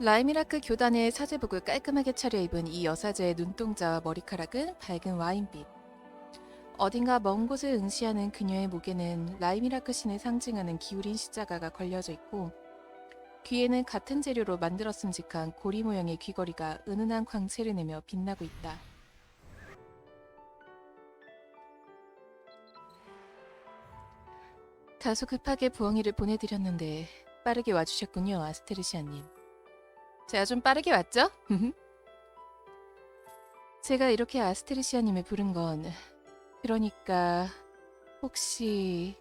라이미라크 교단의 사제복을 깔끔하게 차려입은 이 여사제의 눈동자와 머리카락은 밝은 와인빛. 어딘가 먼 곳을 응시하는 그녀의 목에는 라이미라크 신을 상징하는 기울인 십자가가 걸려져 있고 귀에는 같은 재료로 만들었음직한 고리 모양의 귀걸이가 은은한 광채를 내며 빛나고 있다. 다소 급하게 부엉이를 보내드렸는데 빠르게 와주셨군요, 아스테르시아님. 제가 좀 빠르게 왔죠? 제가 이렇게 아스테르시아님을 부른 건 그러니까 혹시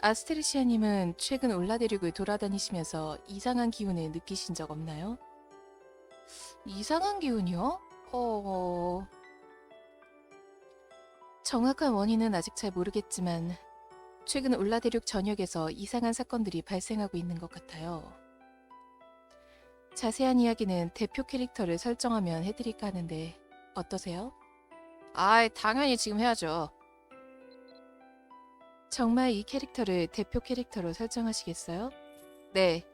아스테르시아님은 최근 올라대륙을 돌아다니시면서 이상한 기운을 느끼신 적 없나요? 이상한 기운이요? 어... 정확한 원인은 아직 잘 모르겠지만 최근 올라대륙 전역에서 이상한 사건들이 발생하고 있는 것 같아요. 자세한 이야기는 대표 캐릭터를 설정하면 해드릴까 하는데 어떠세요? 아, 당연히 지금 해야죠. 정말 이 캐릭터를 대표 캐릭터로 설정하시겠어요? 네.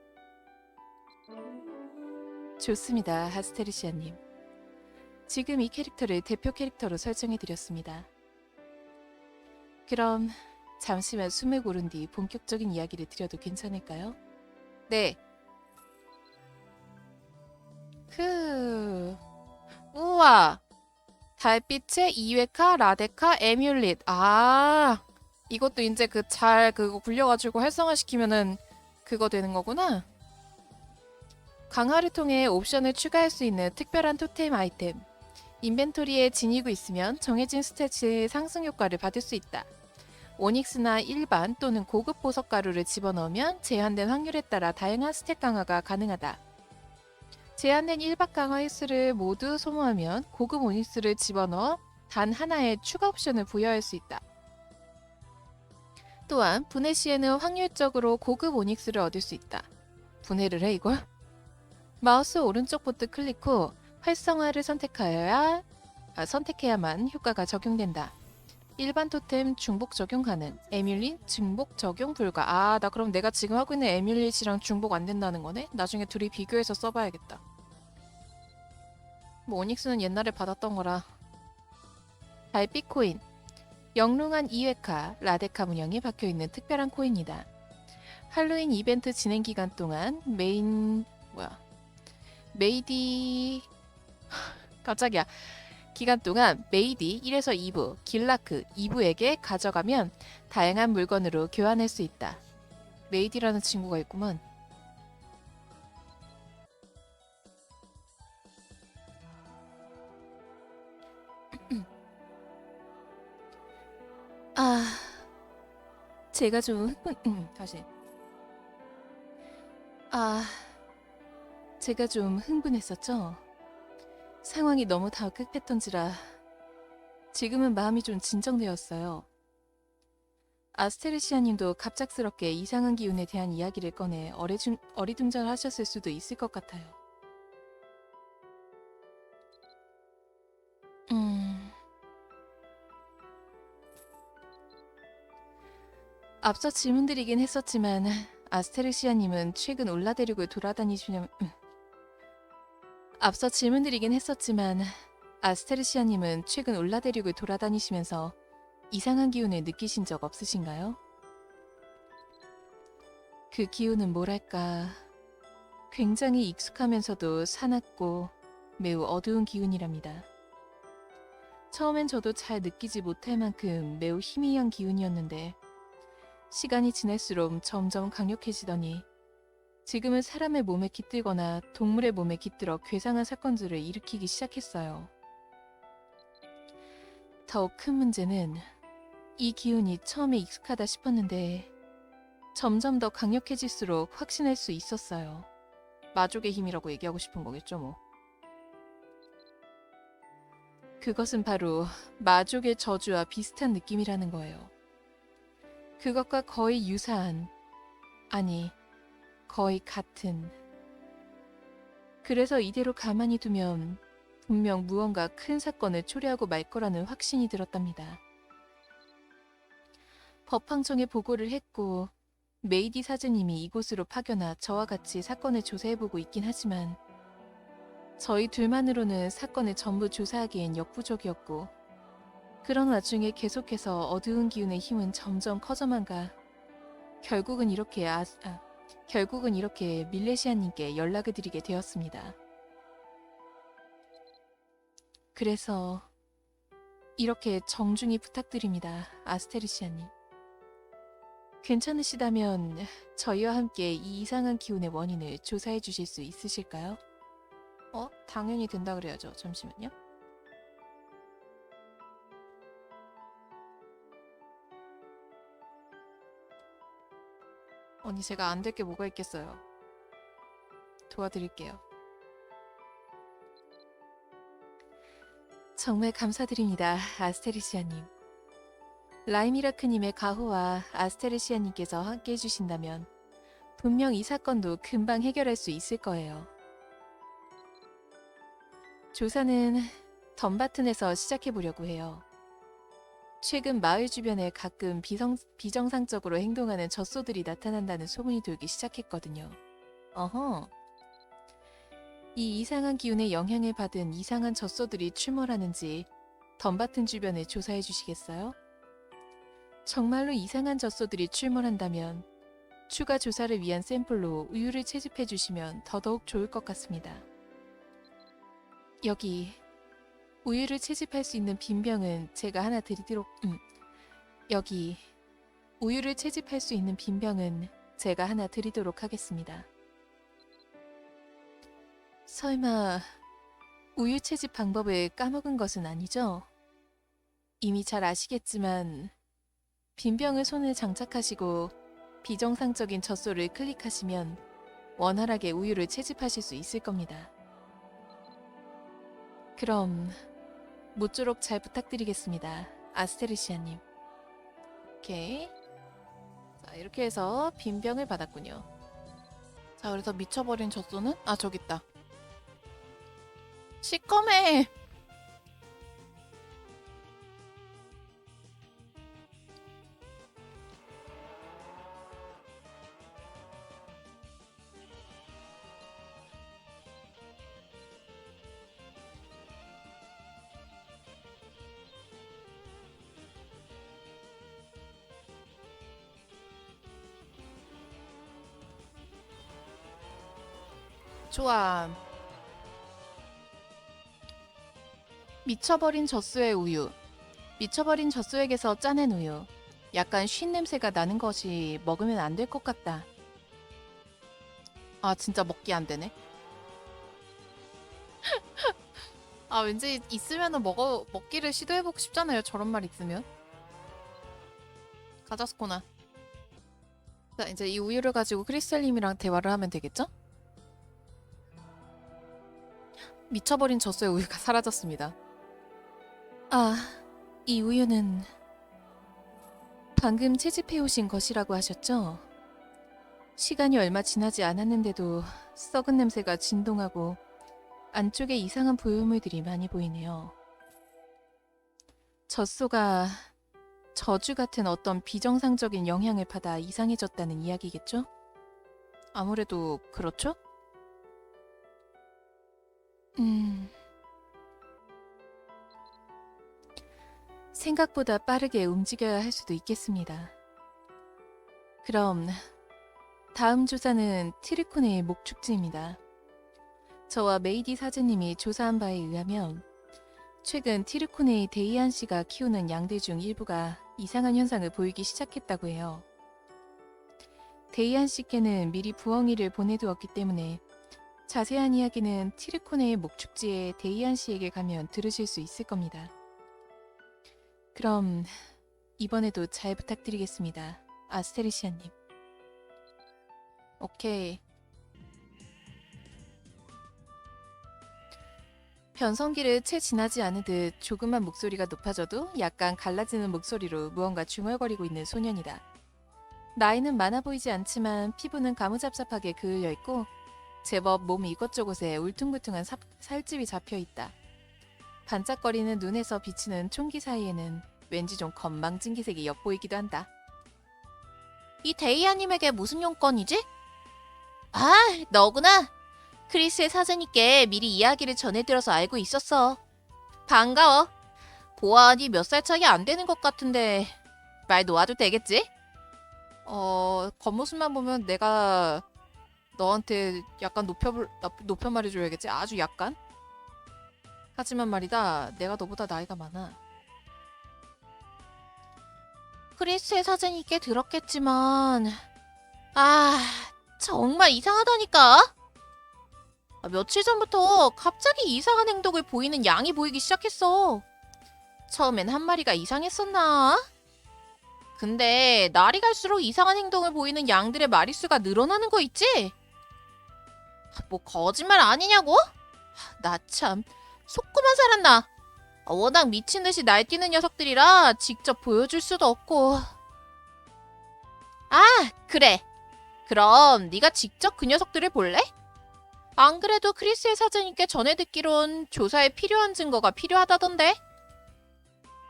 좋습니다, 하스테르시아님. 지금 이 캐릭터를 대표 캐릭터로 설정해드렸습니다. 그럼 잠시만 숨을 고른 뒤 본격적인 이야기를 드려도 괜찮을까요? 네. 그... 우와! 달빛의 이웨카, 라데카, 에뮬릿. 아, 이것도 이제 그 잘 그거 굴려가지고 활성화시키면은 그거 되는 거구나. 강화를 통해 옵션을 추가할 수 있는 특별한 토템 아이템. 인벤토리에 지니고 있으면 정해진 스탯의 상승 효과를 받을 수 있다. 오닉스나 일반 또는 고급 보석 가루를 집어넣으면 제한된 확률에 따라 다양한 스탯 강화가 가능하다. 제한된 일박 강화 횟수를 모두 소모하면 고급 오닉스를 집어넣어 단 하나의 추가 옵션을 부여할 수 있다. 또한 분해 시에는 확률적으로 고급 오닉스를 얻을 수 있다. 분해를 해 이걸? 마우스 오른쪽 버튼 클릭 후 활성화를 선택하여야 아, 선택해야만 효과가 적용된다. 일반 토템 중복 적용 가능. 에뮬릿 중복 적용 불가. 아, 나 그럼 내가 지금 하고 있는 에뮬릿이랑 중복 안 된다는 거네? 나중에 둘이 비교해서 써봐야겠다. 뭐 오닉스는 옛날에 받았던 거라. 달빛 코인. 영롱한 이웨카, 라데카 문양이 박혀 있는 특별한 코인이다. 할로윈 이벤트 진행 기간 동안 메인 뭐야? 메이디 깜짝이야. 기간 동안 메이디 1에서 2부, 길라크 2부에게 가져가면 다양한 물건으로 교환할 수 있다. 메이디라는 친구가 있구먼. 아, 제가 좀 다시. 아, 제가 좀 흥분했었죠? 상황이 너무 다급했던지라 지금은 마음이 좀 진정되었어요. 아스테르시아님도 갑작스럽게 이상한 기운에 대한 이야기를 꺼내 어리둥절하셨을 수도 있을 것 같아요. 앞서 질문드리긴 했었지만 아스테르시아님은 최근 올라대륙을 돌아다니시면 음. 앞서 질문드리긴 했었지만 아스테르시아님은 최근 올라대륙을 돌아다니시면서 이상한 기운을 느끼신 적 없으신가요? 그 기운은 뭐랄까 굉장히 익숙하면서도 사납고 매우 어두운 기운이랍니다. 처음엔 저도 잘 느끼지 못할 만큼 매우 희미한 기운이었는데 시간이 지날수록 점점 강력해지더니 지금은 사람의 몸에 깃들거나 동물의 몸에 깃들어 괴상한 사건들을 일으키기 시작했어요. 더욱 큰 문제는 이 기운이 처음에 익숙하다 싶었는데 점점 더 강력해질수록 확신할 수 있었어요. 마족의 힘이라고 얘기하고 싶은 거겠죠, 뭐. 그것은 바로 마족의 저주와 비슷한 느낌이라는 거예요. 그것과 거의 유사한, 아니, 거의 같은. 그래서 이대로 가만히 두면 분명 무언가 큰 사건을 초래하고 말 거라는 확신이 들었답니다. 법황청에 보고를 했고 메이디 사제님이 이곳으로 파견와 저와 같이 사건을 조사해보고 있긴 하지만 저희 둘만으로는 사건을 전부 조사하기엔 역부족이었고 그런 와중에 계속해서 어두운 기운의 힘은 점점 커져만 가 결국은 이렇게 아, 아 결국은 이렇게 밀레시아님께 연락을 드리게 되었습니다. 그래서 이렇게 정중히 부탁드립니다, 아스테르시아님. 괜찮으시다면 저희와 함께 이 이상한 기운의 원인을 조사해 주실 수 있으실까요? 어? 당연히 된다 그래야죠. 잠시만요. 언니 제가 안 될 게 뭐가 있겠어요. 도와드릴게요. 정말 감사드립니다, 아스테르시아님. 라이미라크님의 가호와 아스테르시아님께서 함께 해주신다면 분명 이 사건도 금방 해결할 수 있을 거예요. 조사는 덤바튼에서 시작해 보려고 해요. 최근 마을 주변에 가끔 비성, 비정상적으로 행동하는 젖소들이 나타난다는 소문이 돌기 시작했거든요. 어허. 이 이상한 기운의 영향을 받은 이상한 젖소들이 출몰하는지 덤바튼 주변을 조사해 주시겠어요? 정말로 이상한 젖소들이 출몰한다면 추가 조사를 위한 샘플로 우유를 채집해 주시면 더더욱 좋을 것 같습니다. 여기 우유를 채집할 수 있는 빈 병은 제가 하나 드리도록 음, 여기 우유를 채집할 수 있는 빈 병은 제가 하나 드리도록 하겠습니다. 설마 우유 채집 방법을 까먹은 것은 아니죠? 이미 잘 아시겠지만 빈 병을 손에 장착하시고 비정상적인 젖소를 클릭하시면 원활하게 우유를 채집하실 수 있을 겁니다. 그럼 모쪼록 잘 부탁드리겠습니다. 아스테르시아님. 오케이. 자, 이렇게 해서 빈 병을 받았군요. 자, 그래서 미쳐버린 젖소는? 아, 저기 있다. 시커매! 좋아. 미쳐버린 젖소의 우유. 미쳐버린 젖소에게서 짜낸 우유. 약간 쉰 냄새가 나는 것이 먹으면 안 될 것 같다. 아, 진짜 먹기 안 되네. 아, 왠지 있으면은 먹어, 먹기를 시도해보고 싶잖아요. 저런 말 있으면. 가자스코나. 자, 이제 이 우유를 가지고 크리스탈님이랑 대화를 하면 되겠죠? 미쳐버린 젖소의 우유가 사라졌습니다. 아, 이 우유는 방금 채집해 오신 것이라고 하셨죠? 시간이 얼마 지나지 않았는데도 썩은 냄새가 진동하고 안쪽에 이상한 보유물들이 많이 보이네요. 젖소가 저주 같은 어떤 비정상적인 영향을 받아 이상해졌다는 이야기겠죠? 아무래도 그렇죠? 음. 생각보다 빠르게 움직여야 할 수도 있겠습니다. 그럼 다음 조사는 티르코네의 목축지입니다. 저와 메이디 사제님이 조사한 바에 의하면 최근 티르코네의 데이안 씨가 키우는 양들 중 일부가 이상한 현상을 보이기 시작했다고 해요. 데이안 씨께는 미리 부엉이를 보내두었기 때문에 자세한 이야기는 티르코네의 목축지에 데이안 씨에게 가면 들으실 수 있을 겁니다. 그럼 이번에도 잘 부탁드리겠습니다. 아스테르시아님. 오케이. 변성기를 채 지나지 않으듯 조금만 목소리가 높아져도 약간 갈라지는 목소리로 무언가 중얼거리고 있는 소년이다. 나이는 많아 보이지 않지만 피부는 가무잡잡하게 그을려 있고 제법 몸 이것저것에 울퉁불퉁한 삽- 살집이 잡혀 있다. 반짝거리는 눈에서 비치는 총기 사이에는 왠지 좀 건망증기색이 엿보이기도 한다. 이 데이아님에게 무슨 용건이지? 아, 너구나. 크리스의 사진님께 미리 이야기를 전해들어서 알고 있었어. 반가워. 보아하니 몇 살 차이 안 되는 것 같은데 말 놓아도 되겠지? 어, 겉모습만 보면 내가 너한테 약간 높여 높여 말해줘야겠지? 아주 약간? 하지만 말이다, 내가 너보다 나이가 많아. 크리스의 사진이 꽤 들었겠지만, 아, 정말 이상하다니까? 아, 며칠 전부터 갑자기 이상한 행동을 보이는 양이 보이기 시작했어. 처음엔 한 마리가 이상했었나? 근데 날이 갈수록 이상한 행동을 보이는 양들의 마리수가 늘어나는 거 있지? 뭐 거짓말 아니냐고? 나 참 속고만 살았나? 워낙 미친 듯이 날뛰는 녀석들이라 직접 보여줄 수도 없고. 아, 그래. 그럼 네가 직접 그 녀석들을 볼래? 안 그래도 크리스의 사장님께 전해 듣기론 조사에 필요한 증거가 필요하다던데.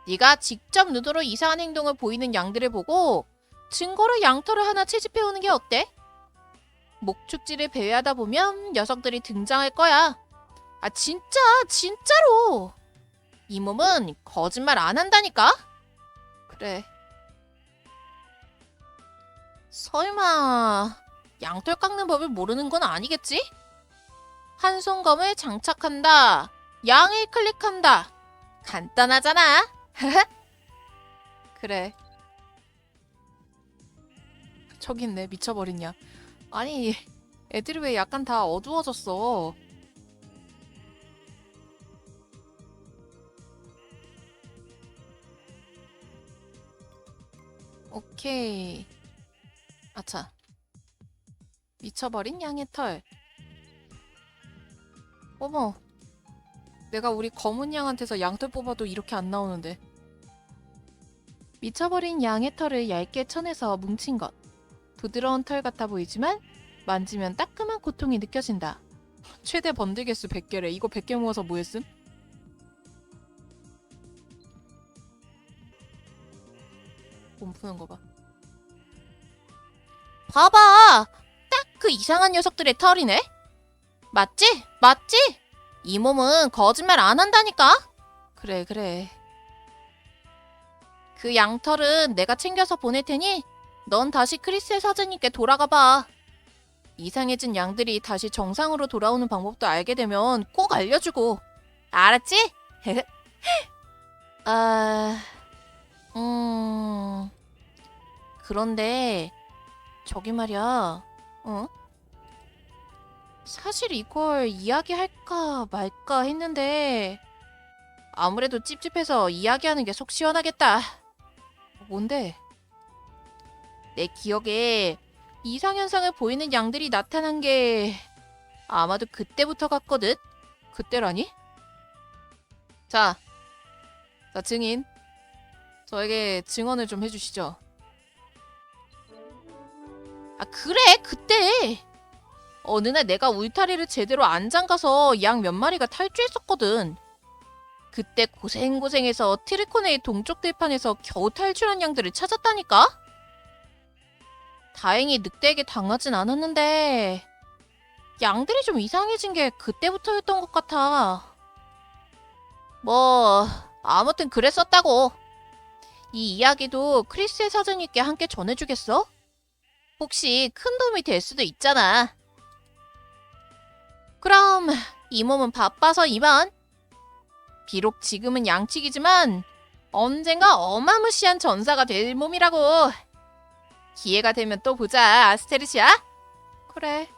네가 직접 눈으로 이상한 행동을 보이는 양들을 보고 증거로 양털을 하나 채집해 오는 게 어때? 목축지를 배회하다 보면 녀석들이 등장할 거야. 아 진짜 진짜로. 이 몸은 거짓말 안 한다니까. 그래. 설마 양털 깎는 법을 모르는 건 아니겠지? 한 손검을 장착한다. 양을 클릭한다. 간단하잖아. 그래. 저기 있네. 미쳐버렸냐. 아니, 애들이 왜 약간 다 어두워졌어? 오케이. 아차. 미쳐버린 양의 털. 어머. 내가 우리 검은 양한테서 양털 뽑아도 이렇게 안 나오는데. 미쳐버린 양의 털을 얇게 쳐내서 뭉친 것. 부드러운 털 같아 보이지만 만지면 따끔한 고통이 느껴진다. 최대 번들 개수 100개래. 이거 100개 모아서 뭐 했음? 몸 푸는 거 봐. 봐봐! 딱 그 이상한 녀석들의 털이네? 맞지? 맞지? 이 몸은 거짓말 안 한다니까? 그래, 그래. 그 양털은 내가 챙겨서 보낼 테니 넌 다시 크리스의 사장님께 돌아가 봐. 이상해진 양들이 다시 정상으로 돌아오는 방법도 알게 되면 꼭 알려주고. 알았지? 아, 음, 그런데 저기 말이야, 어? 사실 이걸 이야기할까 말까 했는데 아무래도 찝찝해서 이야기하는 게 속 시원하겠다. 뭔데? 내 기억에 이상현상을 보이는 양들이 나타난 게 아마도 그때부터 같거든? 그때라니? 자, 자 증인. 저에게 증언을 좀 해주시죠. 아 그래 그때 어느 날 내가 울타리를 제대로 안 잠가서 양 몇 마리가 탈주했었거든. 그때 고생고생해서 트리코네의 동쪽 들판에서 겨우 탈출한 양들을 찾았다니까? 다행히 늑대에게 당하진 않았는데 양들이 좀 이상해진 게 그때부터였던 것 같아. 뭐 아무튼 그랬었다고. 이 이야기도 크리스의 사장님께 함께 전해주겠어? 혹시 큰 도움이 될 수도 있잖아. 그럼 이 몸은 바빠서 이만. 비록 지금은 양치기지만 언젠가 어마무시한 전사가 될 몸이라고. 기회가 되면 또 보자, 아스테르시아. 그래.